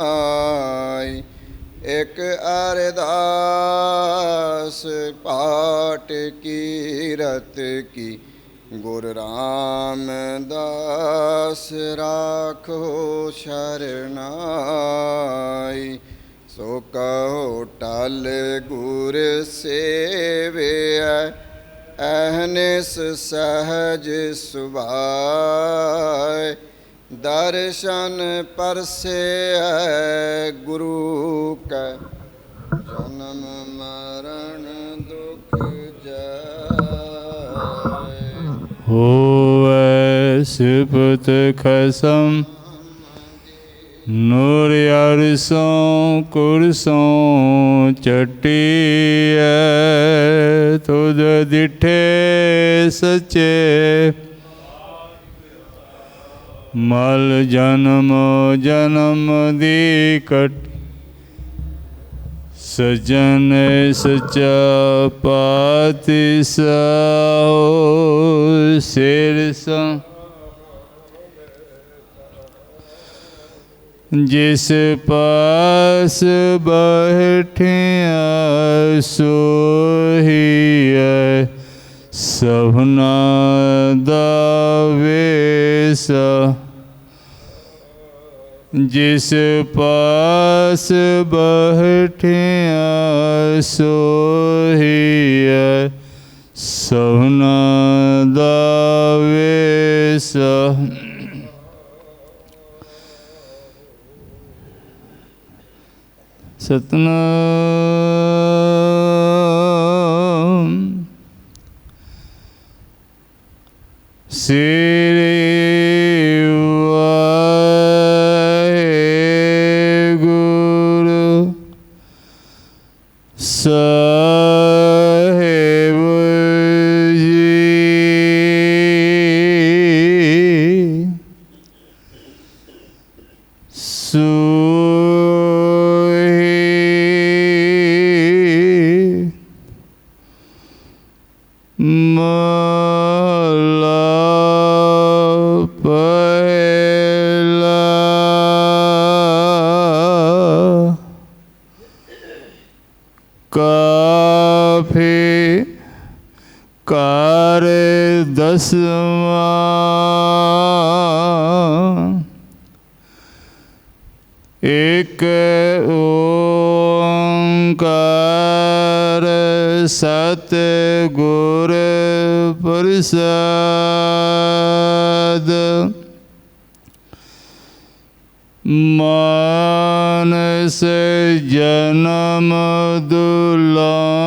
ਆਈ। ਇਕ ਅਰਦਾਸ ਪਾਟ ਕੀਰਤ ਕੀ, ਗੁਰ ਰਾਮਦਾਸ ਰਾਖੋ ਸ਼ਰਨਾਈ। ਸੋ ਕਹੋ ਟਲ ਗੁਰ ਸੇਵਿਐ, ਅਹਨਿਸ ਸਹਜ ਸੁਭਾਇ। ਦਰਸ਼ਨ ਪਰਸੇ ਗੁਰੂ ਕੈ। ਜਨਮ ਮਰਨ ਦੁਖ ਜਾਇ ਹੋਵੇ ਸਿਫਤ ਖਸਮ, ਨੂਰ ਅਰਸੋਂ ਕੁਰਸੋਂ ਚਟੀਐ, ਤੁਧ ਦਿਠੇ ਸਚੇ। ਮਲ ਜਨਮ ਜਨਮ ਦੀ ਕਟ ਸਜਨ ਸਚਾ ਪਾਤਿ ਸਾਉ ਸਿਰ ਸੰ। ਜਿਸ ਪਾਸ ਬਹਿਠਿਆ ਸੋਹੀਐ ਸਭਨਾ ਦਾ ਵੇਸਾ ਜਿਸ ਪਾਸ ਬਹਿਠਿਆ ਸੋਹੀਐ ਸਭਨਾ ਦਾ ਵੇਸਾ। ਸਤਨਾਮ ਸ੍ਰੀ ਵਾਹਿਗੁਰੂ ਸਾਹਿਬ ਜੀ ਸੋਹੀ ਮਲਾ ਦਸਵਾਂ ਇਕ ਓੰਕਾਰ ਸਤ ਗੁਰ ਪ੍ਰਸਾਦ। ਮਾਨਸ ਜਨਮ ਦੁਲੰਬਾ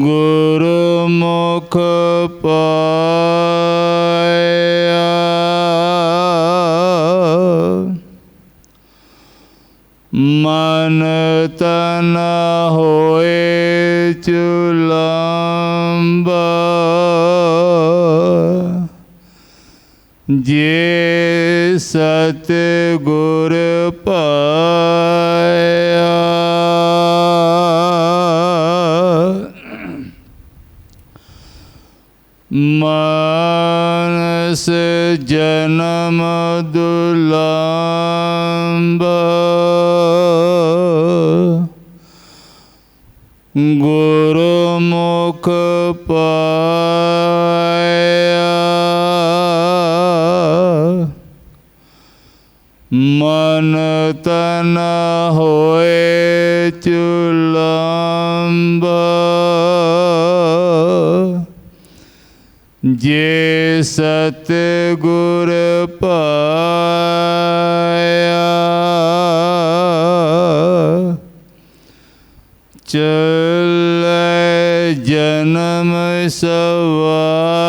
ਗੁਰਮੁਖ ਪਾਇਆ। ਮਨ ਤਨ ਹੋਏ ਚੁਲੰਬਾ। ਜੇ ਸਤ ਗੁਰ ਪਾਇਆ ਮਾਨਸ ਜਨਮ ਦੁਲੰਬਾ। ਗੁਰਮੁਖ ਪਾਇਆ। ਮਨ ਤਨ ਹੋਏ ਚੁਲੰਬਾ। ਜੇ ਸਤ ਗੁਰ ਪਾਇਆ ਚੱਲੇ ਜਨਮ ਸਵਾ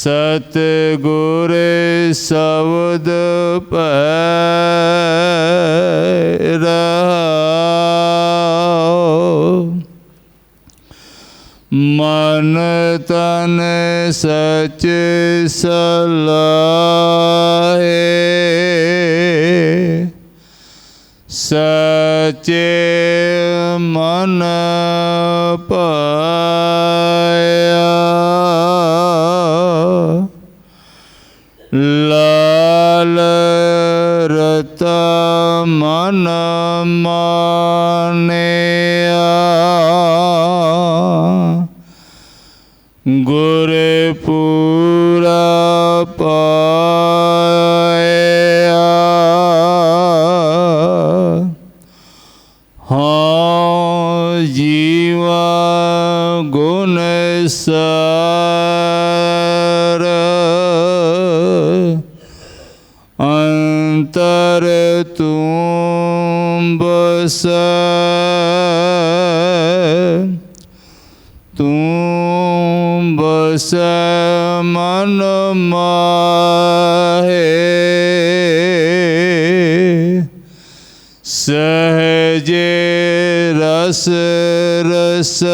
ਸਤ ਗੁਰ ਸ਼ਬਦ ਪੈ ਰਹਾਉ ਮਨ ਤਨ ਸਚ ਸਲਾਹੇ। ਸਚੇ ਮਾਨਿਆ ਗੁਰ ਪੂਰਾ ਪਾਇਆ। ਹਾਂ ਜੀਵਾ ਗੁਣ ਸਾਰ। ਅੰਤਰ ਤੂੰ ਬਸ ਤੂੰ ਬਸ ਮਨ ਮਾਹੇ। ਸਹਜੇ ਰਸ ਰਸ।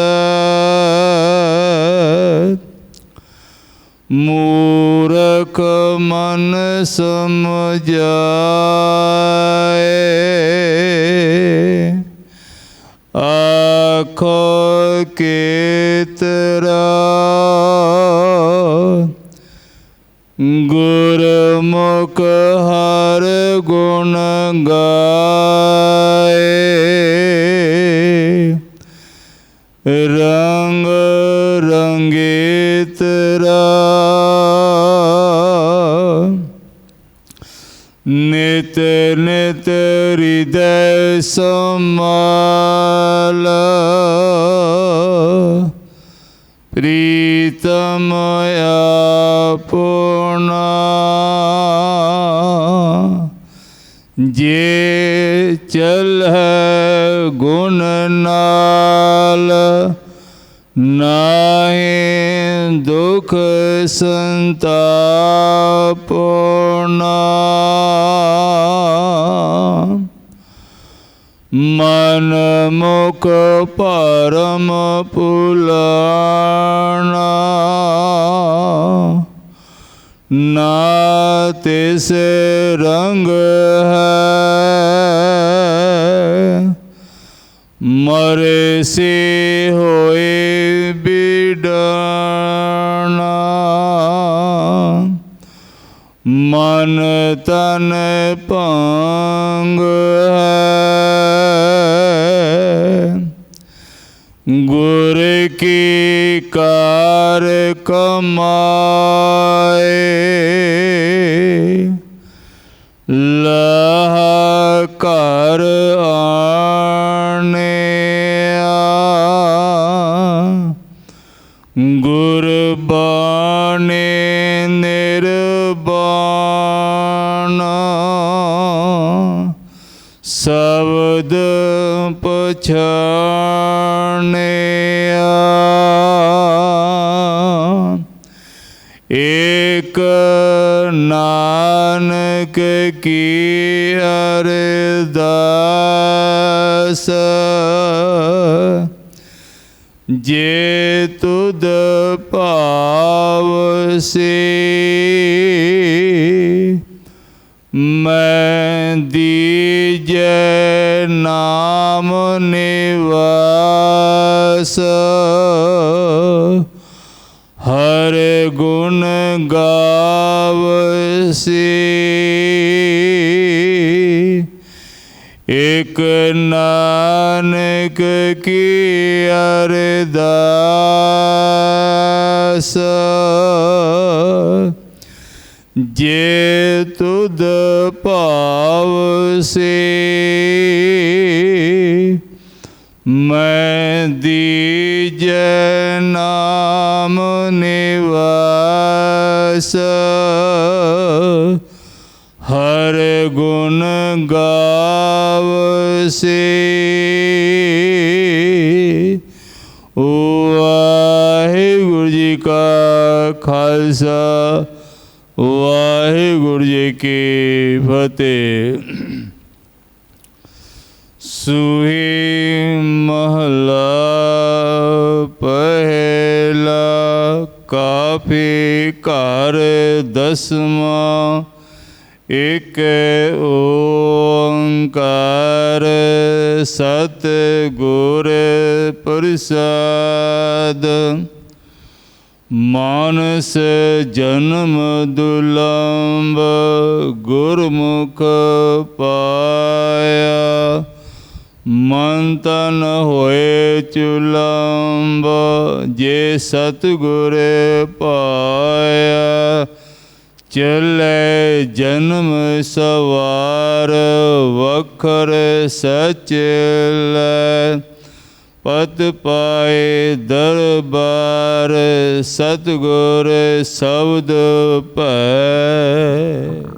ਮੂਰਖ ਮਨ ਸਮਝਾਏ ਆਖੋ ਕੇਤਰਾ ਗੁਰਮੁਖ ਹਰ ਗੁਣ ਗਾਏ। ਰੰਗ ਰੰਗੀਤ ਰਾ ਨਿਤ ਨਿਤ ਹਿਰਦੈ ਸਮਾਲ ਪ੍ਰੀਤਮ ਆਪਣਾ ਜੇ ਚਲ ਹੈ ਗੁਣ ਨਾਲ ਨਾਹੀ ਦੁਖ ਸੰਤਾਪਨਾ ਮਨ ਮੁਖ ਪਰਮ ਪੁਲਾਣਾ। ਨਾ ਤਿਸ ਰੰਗ ਹੈ। ਮਰੇ ਸੇ ਹੋਏ ਬਿਡਾਣਾ। ਮਨ ਤਨ ਭੰਗ ਹੈ। ਕੀ ਕਰ ਕਮਾਏ। ਲਹ ਕਰ ਨਿਵਾਸ ਹਰ ਗੁਣ ਗਾਵਸੀ ਇਕ ਨਾਨਕ ਕੀ ਅਰਦਾਸ ਜੇ ਤੁਧ ਭਾਵ ਸੇ ਦੀਜੈ ਨਾਮ ਨਿਵਾਸ। ਹਰ ਗੁਣ ਗਾਵਸੀ। ਵਾਹਿਗੁਰੂ ਜੀ ਕਾ ਖਾਲਸਾ, ਵਾਹਿਗੁਰੂ ਜੀ ਕੀ ਫਤਿਹ। ਸੁਹੇ ਦਸਵਾਂ ਇਕ ਓੰਕਾਰ ਸਤ ਗੁਰ ਪ੍ਰਸਾਦ। ਮਾਨਸ ਜਨਮ ਦੁਲੰਭ ਗੁਰਮੁਖ ਪਾਇਆ। ਮਨ ਤਨ ਹੋਏ ਚੁਲੰਬ, ਜੇ ਸਤਗੁਰ ਪਾਇਆ। ਚੱਲੇ ਜਨਮ ਸਵਾਰ ਵਖਰ ਸਚਲੇ ਪਤ ਪਾਏ ਦਰਬਾਰ ਸਤਿਗੁਰ ਸ਼ਬਦ ਭੈ।